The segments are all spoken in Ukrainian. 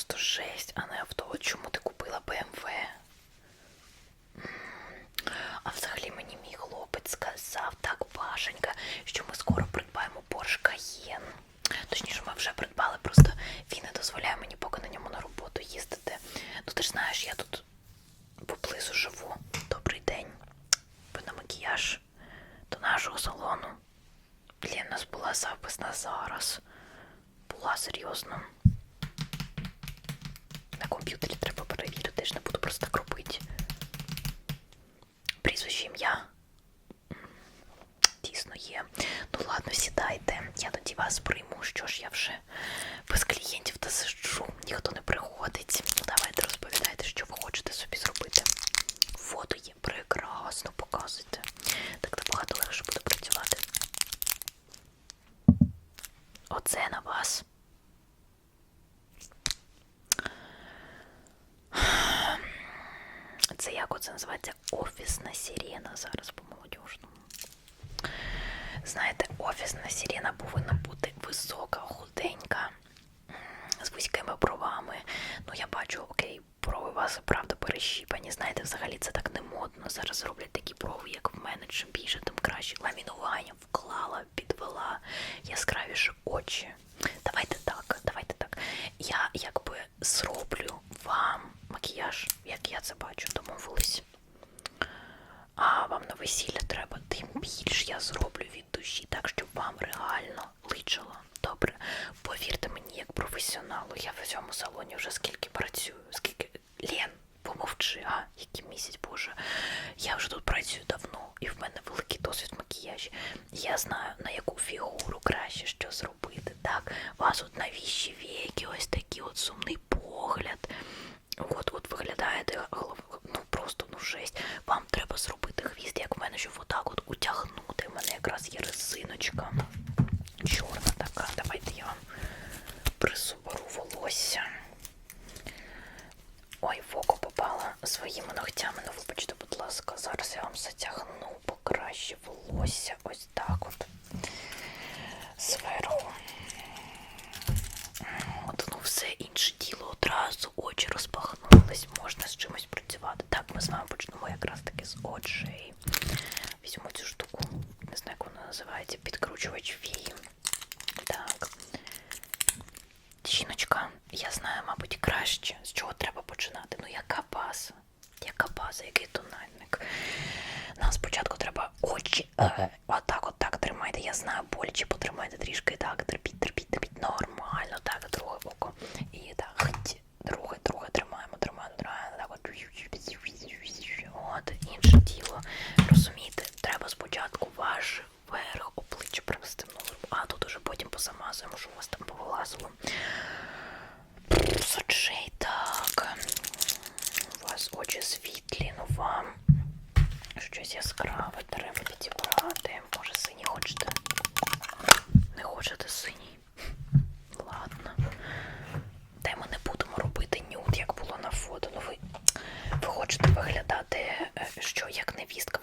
просто жесть. ладно, сідайте, я тоді вас прийму, що ж я вже без клієнтів та сиджу, ніхто не приходить. Давайте розповідайте, що ви хочете собі зробити. Фото є прекрасно, показуйте. Так набагато легше буде працювати. Оце на вас. Це як оце називається офісна сирена зараз по молодіжному Знаєте, офісна сирена повинна бути висока, худенька, з вузькими бровами. Ну, я бачу, окей, брови у вас, правда, перещіпані. Знаєте, взагалі це так не модно. Зараз роблять такі. важче. З чого треба починати? Ну, яка база? Яка база, який тональник? Нам спочатку треба очі. Е, ага. Отак, тримайте. Я знаю, боляче потримайте трішки. Так, терпіть, терпіть, терпіть. Нормально. Так, друге око. І так, друге, друге тримаємо, тримаємо, тримаємо. Так, от. От, інше тіло. Розумієте, треба спочатку ваш верх обличчя привести в норму, а тут уже потім позамазуємо, що у вас там повилазило. щось яскраве треба підібрати. Може сині хочете? Не хочете синій? Ладно. Та й ми не будемо робити нюд, як було на фото. Ну ви, ви хочете виглядати, е, що як невістка.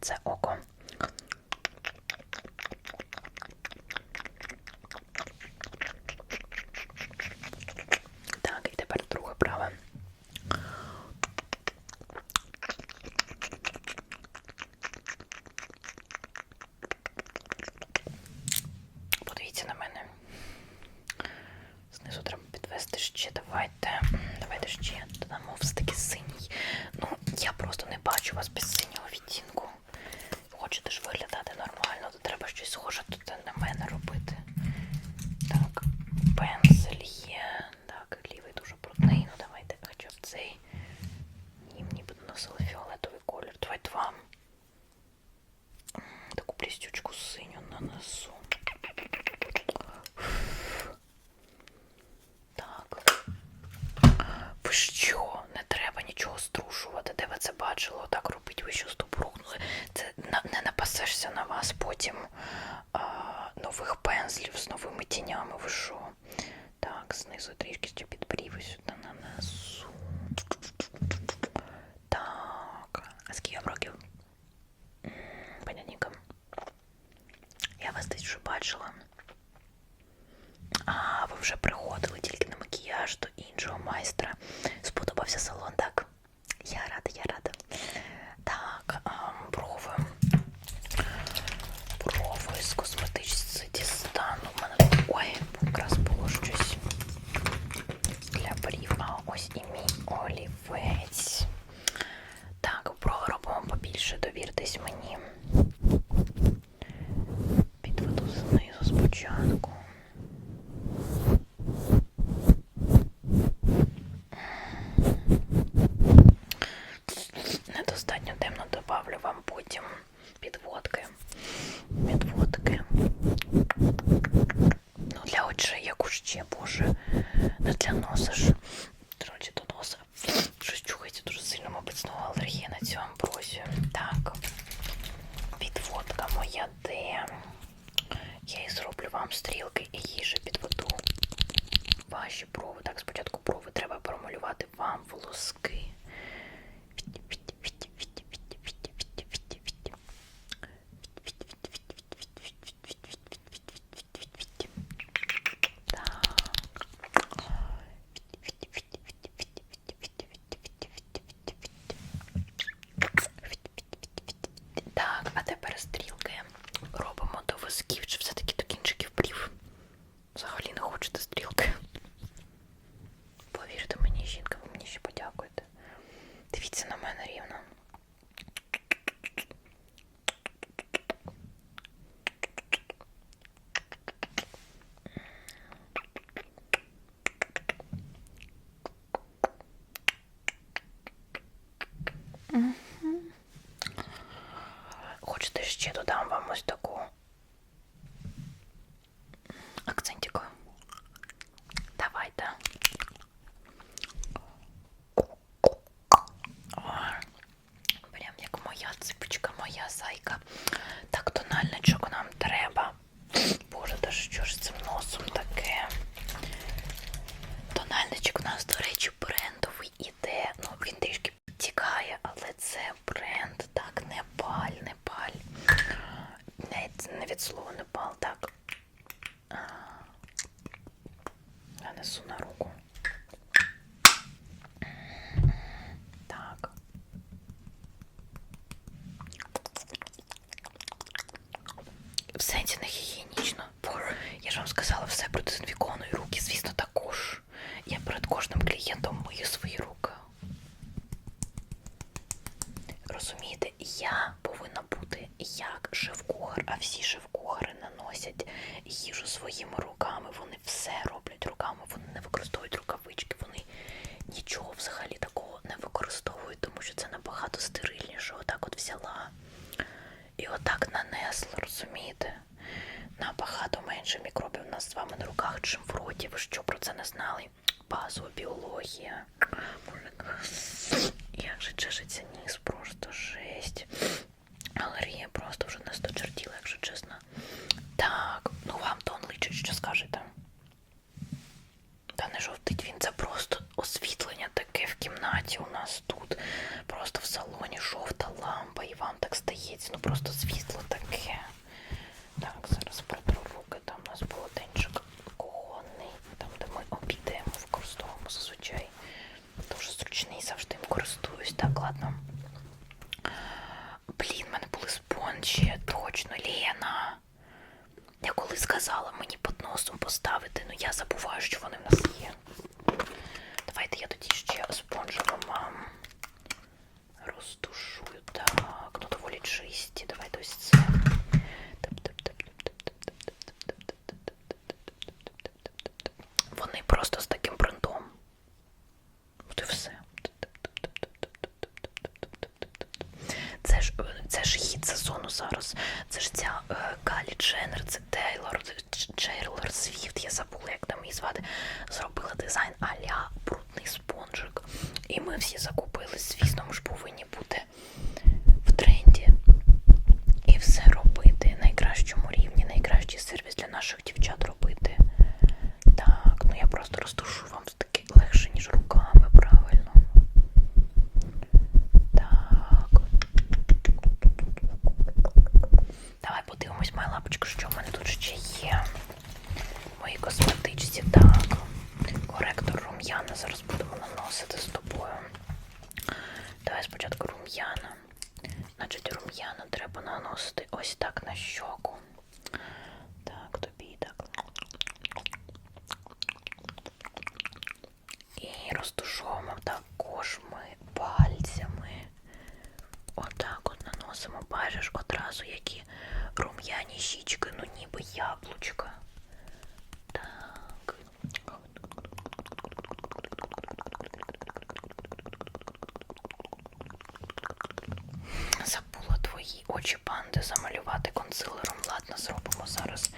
це око. я вас десь вже бачила. А ви вже приходили тільки на макіяж до іншого майстра. Сподобався салон, так? Я рада, я рада. потім підводки. Підводки. сказала все про дезінфікацію. просто вже не сточертіла, якщо чесно. Так, ну вам то он личить, що скажете. Та не жовтить він, це просто освітлення таке в кімнаті у нас тут. Просто в салоні жовта лампа і вам так стається. Ну просто світло таке. Так, зараз протру руки, там у нас полотенчик кухонний, там де ми обідаємо, використовуємо зазвичай. Дуже зручний завжди користуюсь. Так, ладно. поставити, ну я забуваю, що вони в нас є. Давайте я тоді ще спонжиком роздушую. Так, ну доволі чисті. Давайте ось це. Вони просто з таким принтом. От і все. Це ж е, це ж хід сезону зараз. Це ж ця е, Калі Дженнер, Чи панди замалювати консилером. Ладно, зробимо зараз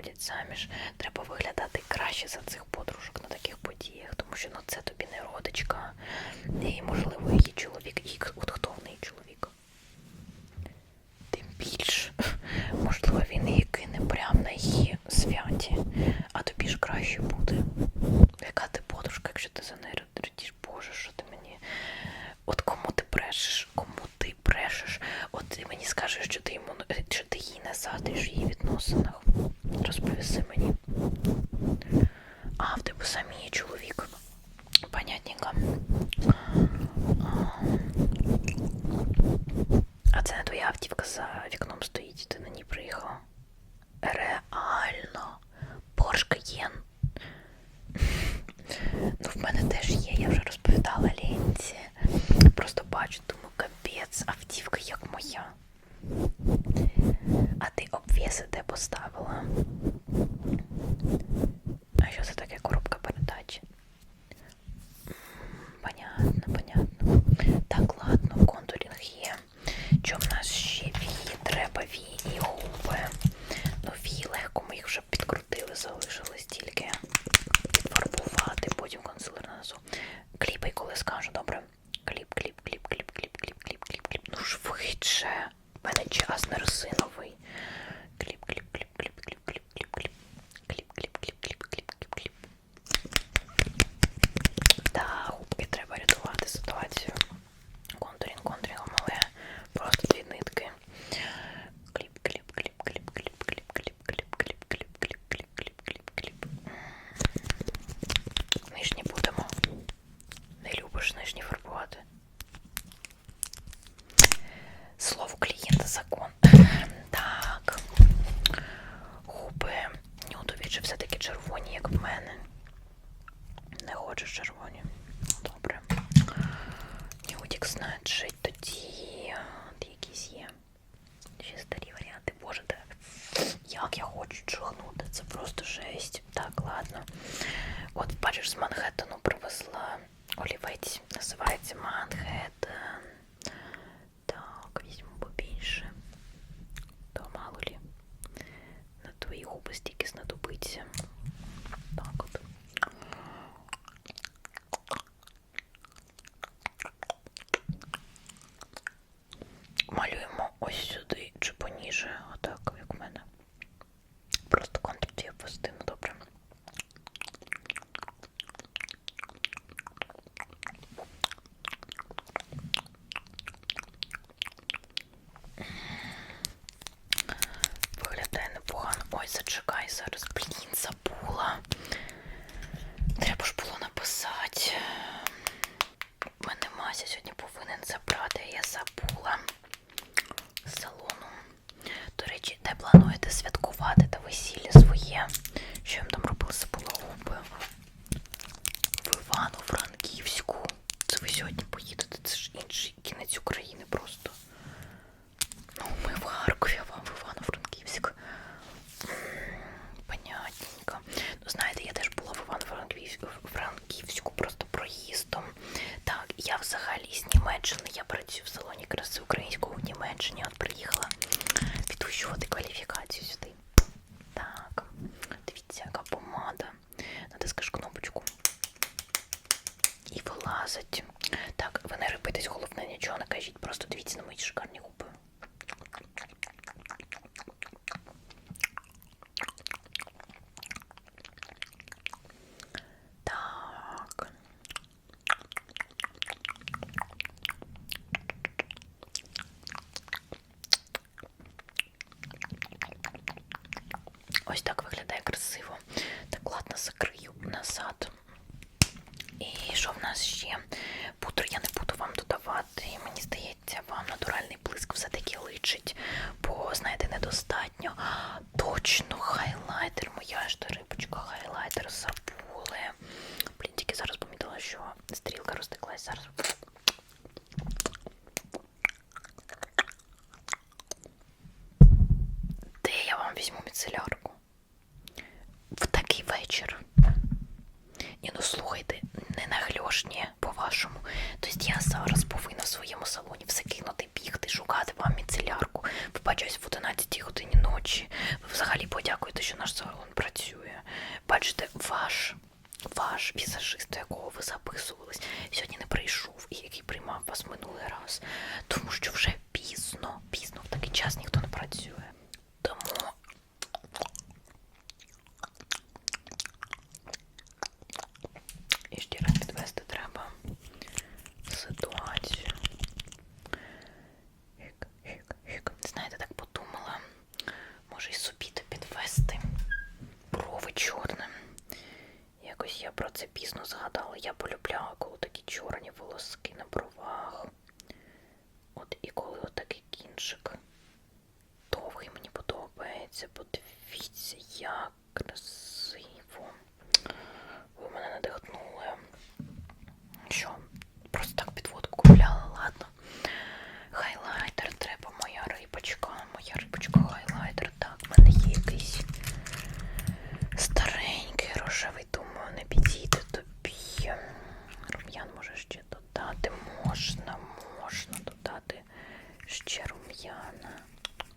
виходять заміж, треба виглядати краще за цих подружок на таких подіях, тому що ну, це тобі не родичка. І, можливо, її чоловік і от хто в неї чоловік. Тим більш, можливо, він її кине прямо на її святі, а тобі ж краще буде. автівка за вікном стоїть, і ти на ній приїхала. Реально, Порш Каєн. Ну, в мене теж є, я вже розповідала Ленці. Просто бачу, думаю, капець, автівка як моя. А ти обвіси де поставила? А що це таке коробка передач? Понятно, понятно. хочеш червоні. Добре. Нюдік, значить, тоді Як я хочу чухнути, це просто жесть. Так, ладно. От, бачиш, з Манхеттену привезла олівець. Називається Манхеттен. Так, візьму побільше. То мало лі. На твої губи стільки знадобиться. Ось так виглядає красиво. Так, ладно, закрию назад. І що в нас ще? Пудр я не буду вам додавати. Мені здається, вам натуральний блиск все-таки личить, бо, знаєте, недостатньо. Точно, хайлайтер, моя ж рибочка, хайлайтер забули. Блін, тільки зараз помітила, що стрілка розтеклась зараз. Де я вам візьму міцелярку? В такий вечір. Ні, ну слухайте, не нагльошні по-вашому. Тобто я зараз повинна в своєму салоні все кинути, бігти, шукати вам міцелярку. Побачусь в 11 годині ночі. Ви взагалі подякуєте, що наш салон працює. Бачите, ваш, ваш візажист, до якого ви записувались, сьогодні не прийшов і який приймав вас минулий раз. Тому що вже пізно, пізно в такий час ніхто не працює. Тому І ще раз підвести треба ситуацію. Хік, хік, хік. Знаєте, так подумала. Може і собі то підвести. Брови чорним. Якось я про це пізно згадала. Я полюбляла, коли такі чорні волоски на бровах. От і коли отакий кінчик довгий мені подобається. Подивіться, як красиво. Ви мене надихнули. Що? Просто так підводку купляла, ладно. Хайлайтер треба, моя рибочка. Моя рибочка хайлайтер. Так, в мене є якийсь старенький рожевий, думаю, не підійде тобі. Рум'ян може ще додати. Можна, можна додати ще.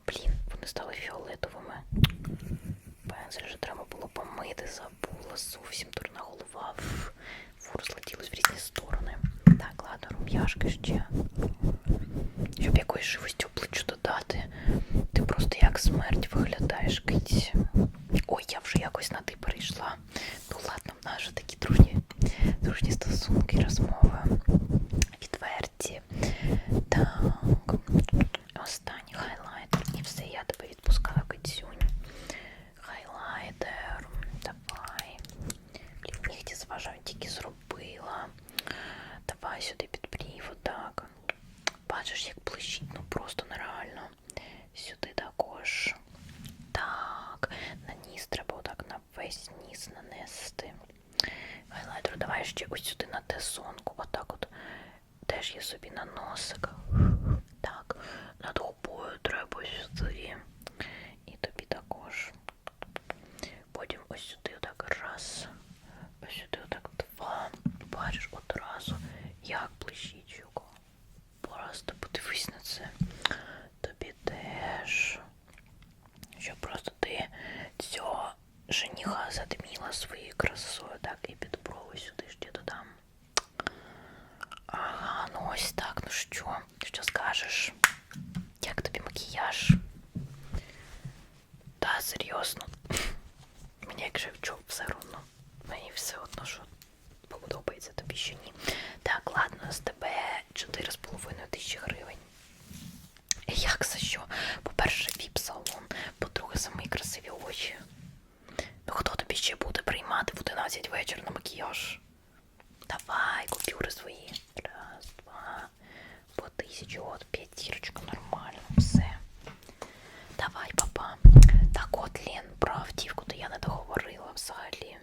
Блін, вони стали фіолетовими. Пензель вже треба було помити, забула зовсім дурна голова. Фу, розлетілось в різні сторони. Так, ладно, рум'яшки ще. Щоб якоїсь живості обличчю додати. Ти просто як смерть виглядаєш, киць. Ой, я вже якось на ти перейшла. Ну ладно, в нас же такі дружні, дружні стосунки, розмови. Відверті. Так. Останній хайлайтер. І все, я тебе відпускаю, кицюнь. Хайлайтер. Давай. Блін, нігті зважають, тільки зробила. Давай сюди під брів, отак. Бачиш, як блищить, ну просто нереально. Сюди також. Так, на ніс треба отак на весь ніс нанести. Хайлайтеру давай ще ось сюди на тесонку. Отак от теж я собі на носик. Так, над губою треба сюди. І тобі також. Потім ось сюди отак раз. Ось сюди отак два. Бачиш одразу, як блищить щука. Просто подивись на це. Тобі теж. Що просто ти цього жениха задміла своєю красою, так і під брови сюди ще додам. Ага, ну ось так, ну що? Що скажеш? Як тобі макіяж? Да, серйозно. Мені якщо чув все одно. Мені все одно, що подобається тобі що ні. Так, ладно, з тебе 4,5 тисячі гривень. Як за що? По-перше, віп-салон, по-друге, самі красиві очі. Ну хто тобі ще буде приймати в 11 вечора на макіяж? Давай, купюри свої по тисячі, от п'ятірочка, нормально, все. Давай, папа. Так от, Лен, про автівку, то я не договорила взагалі.